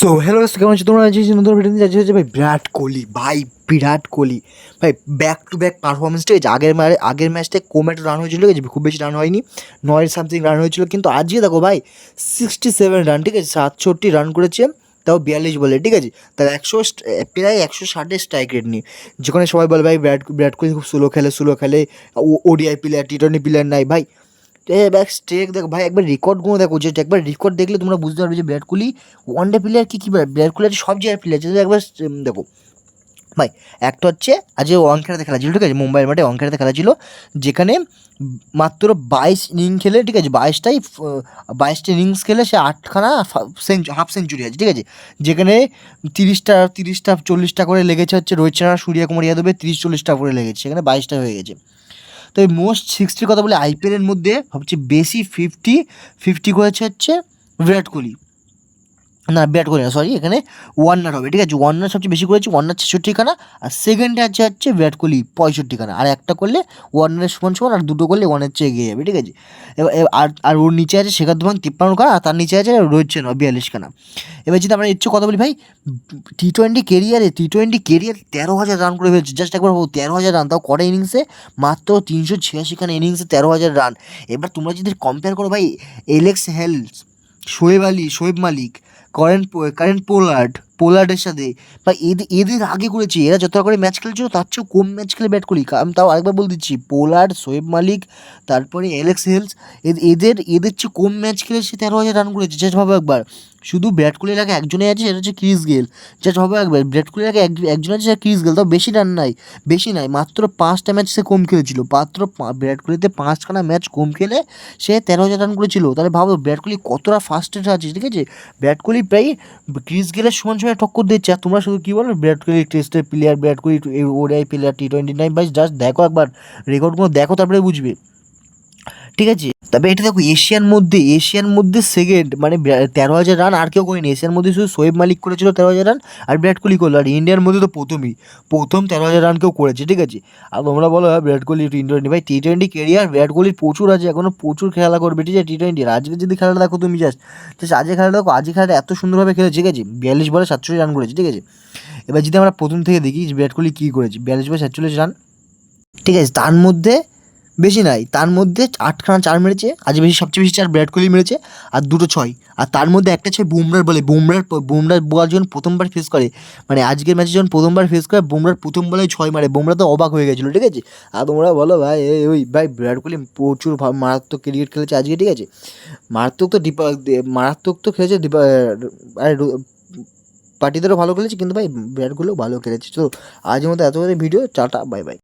So hello কেমন আছো? তোমরা আজকে নতুন ভিডিও যাচ্ছে হচ্ছে ভাই, বিরাট কোহলি, ভাই, বিরাট কোহলি। ভাই ব্যাক টু ব্যাক পারফরমেন্স ঠিক আছে আগের ম্যাচে আগের ম্যাচটায় কম একটা রান হয়েছিল, ঠিক আছে? খুব বেশি রান হয়নি। নয় সামথিং রান হয়েছিল, কিন্তু আজকে দেখো ভাই সিক্সটি সেভেন রান ঠিক আছে? সাতষট্টি রান করেছে, তাও বিয়াল্লিশ বলে, ঠিক আছে? তার একশো প্রায় একশো ষাটের স্ট্রাইক রেট নিয়ে। যেখানে সবাই বলে, ভাই, বিরাট বিরাট কোহলি খুব স্লো খেলে স্লো খেলে, ও ODI player T twenty player নাই, ভাই। ব্যাক স্ট্রেক দেখো ভাই, একবার রেকর্ডগুলো দেখো, যে একবার রেকর্ড দেখলে তোমরা বুঝতে পারবে যে Virat Kohli one day player কী কী বিরাট কোহলি সব জায়গায় প্লেয়ার যদি একবার দেখো। ভাই, একটা হচ্ছে আজকে ওয়াংখেড়াতে খেলা ছিল, ঠিক আছে? মুম্বাইয়ের মাঠে ওয়াংখেড়াতে খেলা ছিল, যেখানে মাত্র বাইশ ইনিংস খেলে, ঠিক আছে? বাইশটাই বাইশটা ইনিংস খেলে সে আটখানা হাফ সেঞ্চুরি আছে, ঠিক আছে? যেখানে তিরিশটা তিরিশটা, চল্লিশটা করে লেগেছে হচ্ছে রোহিত শর্মা সূর্য কুমার যাদবের তিরিশ, চল্লিশটা করে লেগেছে, সেখানে বাইশটা হয়ে গেছে। তো এই মোস্ট সিক্সটির কথা বলে আইপিএলের মধ্যে সবচেয়ে বেশি ফিফটি ফিফটি করেছে হচ্ছে বিরাট কোহলি। না, বিরাট কোহলি না সরি এখানে ওয়ার্নার হবে, ঠিক আছে? ওয়ার্নার সবচেয়ে বেশি করেছে ওয়ার্নার ছেষট্টিখানা আর সেকেন্ডে আছে হচ্ছে বিরাট কোহলি পঁয়ষট্টিখানা আর একটা করলে ওয়ার্নারের সমান সমান, আর দুটো করলে ওয়ানের চেয়ে এগিয়ে যাবে, ঠিক আছে? আর আর ওর নিচে আছে শেখার ধোয়ান তিপ্পান্ন খানা, আর তার নিচে আছে রোহিত শর্মা বিয়াল্লিশখানা এবার যদি আমরা ইচ্ছে কথা বলি, ভাই টি টোয়েন্টি কেরিয়ারে টি টোয়েন্টি কেরিয়ার তেরো হাজার রান করে ফেলছে জাস্ট একবার তেরো হাজার রান তাও কটা ইনিংসে মাত্র তিনশো ছিয়াশিখানা ইনিংসে তেরো হাজার রান এবার তোমরা যদি কম্পেয়ার করো, ভাই Alex Hales Shoaib Ali Shoaib Malik Curran Curran Pollard পোলার্ডের সাথে বা এদের এদের আগে করেছে, এরা যত করে ম্যাচ খেলছিল, তার চেয়েও কম ম্যাচ খেলে ব্যাট করি। আমি তাও আরেকবার বলে দিচ্ছি, পোলার্ড শোয়েব মালিক, তারপরে এলেক্স হেলস এদ- এদের এদের চেয়ে কম ম্যাচ খেলে সে তেরো হাজার রান করেছে। জাস্ট ভাবো একবার, শুধু বিরাট কোহলির আগে একজনে আছে, সেটা হচ্ছে ক্রিস গেল। জাস্ট ভাবো একবার বিরাট কোহলির আগে এক- একজন আছে, সেটা ক্রিস গেল। তাও বেশি রান নাই, বেশি নাই, মাত্র পাঁচটা ম্যাচ সে কম খেলেছিল। মাত্র বিরাট কোহলিতে পাঁচখানা ম্যাচ কম খেলে সে তেরো হাজার রান করেছিল। তাহলে ভাবো বিরাট কোহলি কতটা ফাস্টেস্ট আছে, ঠিক আছে? বিরাট কোহলি প্রায় ক্রিস গেলের সমান সময় টক্কর দিচ্ছে। আর তোমরা শুধু কী বলো? বিরাট কোহলি টেস্টের player Virat Kohli ODI player T twenty nine ভাই জাস্ট দেখো একবার। রেকর্ডগুলো দেখো, তারপরে বুঝবে। ঠিক আছে? তবে এটা দেখো এশিয়ার মধ্যে এশিয়ার মধ্যে সেকেন্ড মানে তেরো হাজার রান আর কেউ করেনি। এশিয়ার মধ্যে শুধু শোয়েব মালিক করেছিল তেরো হাজার রান আর বিরাট কোহলি করল। আর ইন্ডিয়ার মধ্যে তো প্রথমই। প্রথম তেরো হাজার রান কেউ করেছে ঠিক আছে? আর তোমরা বলো হ্যাঁ, বিরাট কোহলি টি টোয়েন্টি ভাই টি টোয়েন্টি কেরিয়ার বিরাট কোহলির প্রচুর আছে এখনও প্রচুর খেলা করবে ঠিক আছে? টি টোয়েন্টি আজকে যদি খেলাটা দেখো তুমি জাস্ট জাস্ট আজকে খেলাটা দেখো আজকে খেলাটা এত সুন্দরভাবে খেলেছে ঠিক আছে? বিয়াল্লিশ বলে সাতচল্লিশ রান করেছে ঠিক আছে? এবার যদি আমরা প্রথম থেকে দেখি বিরাট কোহলি কী করেছে বিয়াল্লিশ বলে সাতচল্লিশ রান ঠিক আছে? তার মধ্যে বেশি নাই। তার মধ্যে আটখানা চার মেরেছে, আজ বেশি, সবচেয়ে বেশি চার বিরাট কোহলি মেরেছে, আর দুটো ছয়। আর তার মধ্যে একটা ছয় বুমরার বলে, বুমরার বুমরার বল যখন প্রথমবার ফেস করে মানে আজকের ম্যাচে যখন প্রথমবার ফেস করে, বুমরার প্রথম বলে ছয় মারে। বুমরা তো অবাক হয়ে গেছিল, ঠিক আছে? আর তোমরা বলো ভাই ওই, ভাই, বিরাট কোহলি প্রচুর মারাত্মক ক্রিকেট খেলেছে আজকে, ঠিক আছে? মারাত্মক তো ডিপা মারাত্মক তো খেলেছে ডিপা আরে ভালো খেলেছে, কিন্তু ভাই, বিরাট কোহলিও ভালো খেলেছে। তো আজকের মতো এত ভিডিও টাটা বাই বাই